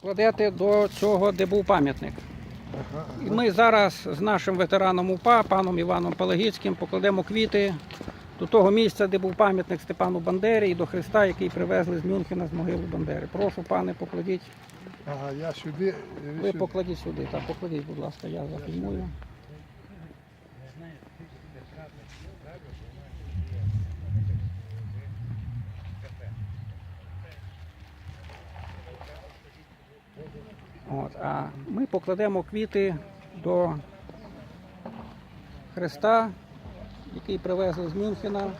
Кладете до цього, де був пам'ятник. І ми зараз з нашим ветераном УПА, паном Іваном Палагіцьким, покладемо квіти до того місця, де був пам'ятник Степану Бандері і до Христа, який привезли з Мюнхена з могили Бандери. Прошу, пане, покладіть. Ага, я сюди. Ви покладіть сюди. Так, покладіть, будь ласка, я зафільмую. От, а ми покладемо квіти до Христа, який привезли з Мюнхена,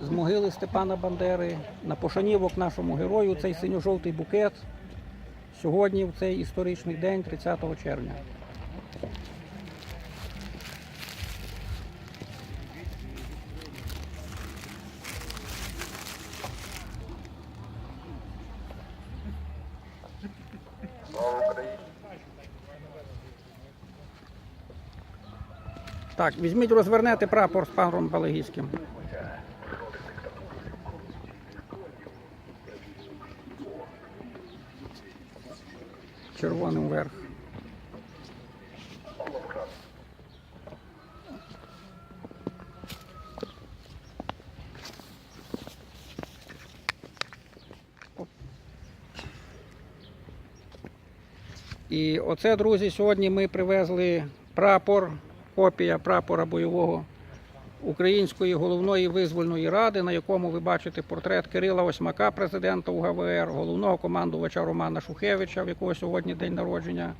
з могили Степана Бандери, на пошанівок нашому герою, цей синьо-жовтий букет сьогодні, в цей історичний день, 30 червня. Так, візьміть, розвернете прапор з паном Балагійським. Червоним вверх. І оце, друзі, сьогодні ми привезли прапор, копія прапора бойового Української головної визвольної ради, на якому ви бачите портрет Кирила Осьмака, президента УГВР, головного командувача Романа Шухевича, в якого сьогодні день народження.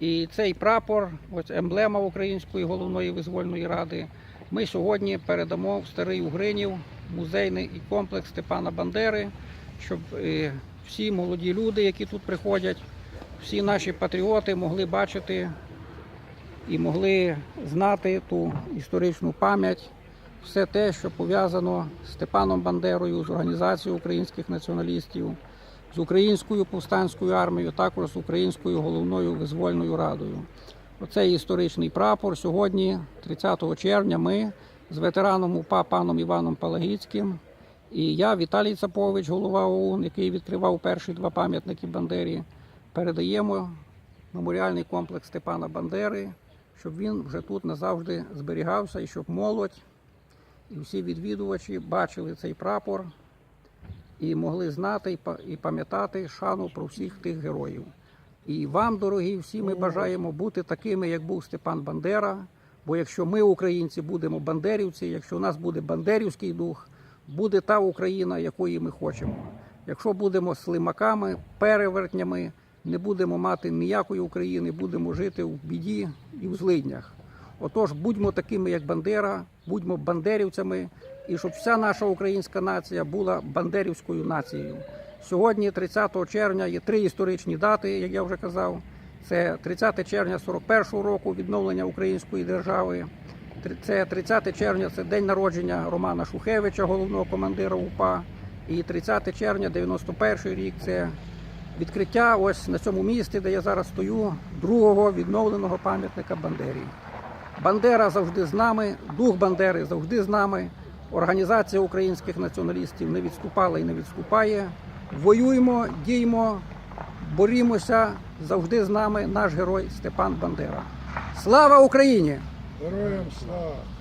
І цей прапор, ось емблема Української головної визвольної ради. Ми сьогодні передамо в старий Угринів музейний комплекс Степана Бандери, щоб е, всі молоді люди, які тут приходять, всі наші патріоти могли бачити і могли знати ту історичну пам'ять, все те, що пов'язано з Степаном Бандерою, з організацією українських націоналістів, з українською повстанською армією, також з українською головною визвольною радою. Оцей історичний прапор сьогодні, 30 червня, ми з ветераном УПА паном Іваном Палагіцьким і я, Віталій Цапович, голова ОУН, який відкривав перші два пам'ятники Бандері, передаємо меморіальний комплекс Степана Бандери, щоб він вже тут назавжди зберігався і щоб молодь і всі відвідувачі бачили цей прапор і могли знати і пам'ятати шану про всіх тих героїв. І вам, дорогі, всі ми бажаємо бути такими, як був Степан Бандера. Бо якщо ми, українці, будемо бандерівці, якщо у нас буде бандерівський дух, буде та Україна, якої ми хочемо. Якщо будемо слимаками, перевертнями, не будемо мати ніякої України, будемо жити в біді і в злиднях. Отож, будьмо такими, як Бандера, будьмо бандерівцями, і щоб вся наша українська нація була бандерівською нацією. Сьогодні, 30 червня, є три історичні дати, як я вже казав. Це 30 червня 41-го року відновлення української держави. Це 30 червня це день народження Романа Шухевича, головного командира УПА. І 30 червня 91 рік це відкриття ось на цьому місці, де я зараз стою, другого відновленого пам'ятника Бандері. Бандера завжди з нами, дух Бандери завжди з нами. Організація українських націоналістів не відступала і не відступає. Воюємо, діймо, борімося. Завжди з нами наш герой Степан Бандера. Слава Україні! Героям слава!